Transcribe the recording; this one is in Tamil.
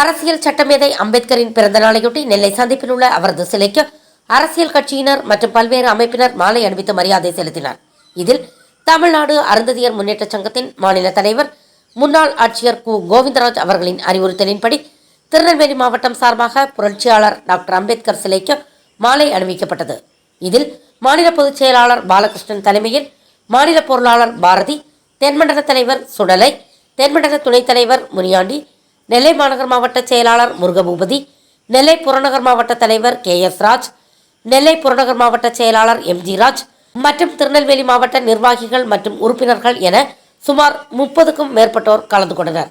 அரசியல் சட்டமேதை அம்பேத்கரின் பிறந்த நாளையொட்டி நெல்லை சந்திப்பில் உள்ள அவரது சிலைக்கு அரசியல் கட்சியினர் மற்றும் பல்வேறு அமைப்பினர் மாலை அணிவித்து மரியாதை செலுத்தினர். இதில் தமிழ்நாடு அருந்ததியர் முன்னேற்ற சங்கத்தின் மாநில தலைவர் முன்னாள் ஆட்சியர் கு. கோவிந்தராஜ் அவர்களின் அறிவுறுத்தலின்படி திருநெல்வேலி மாவட்டம் சார்பாக புரட்சியாளர் டாக்டர் அம்பேத்கர் சிலைக்கு மாலை அணிவிக்கப்பட்டது. இதில் மாநில பொதுச் செயலாளர் பாலகிருஷ்ணன் தலைமையில் மாநில பொருளாளர் பாரதி தென்மண்டல தலைவர் சுடலை தென்மண்டல துணைத் தலைவர் முனியாண்டி நெல்லை மாநகர் மாவட்ட செயலாளர் முருகபூபதி நெல்லை புறநகர் மாவட்ட தலைவர் கே எஸ் ராஜ் நெல்லை புறநகர் மாவட்ட செயலாளர் எம் ஜி ராஜ் மற்றும் திருநெல்வேலி மாவட்ட நிர்வாகிகள் மற்றும் உறுப்பினர்கள் என சுமார் முப்பதுக்கும் மேற்பட்டோர் கலந்து கொண்டனர்.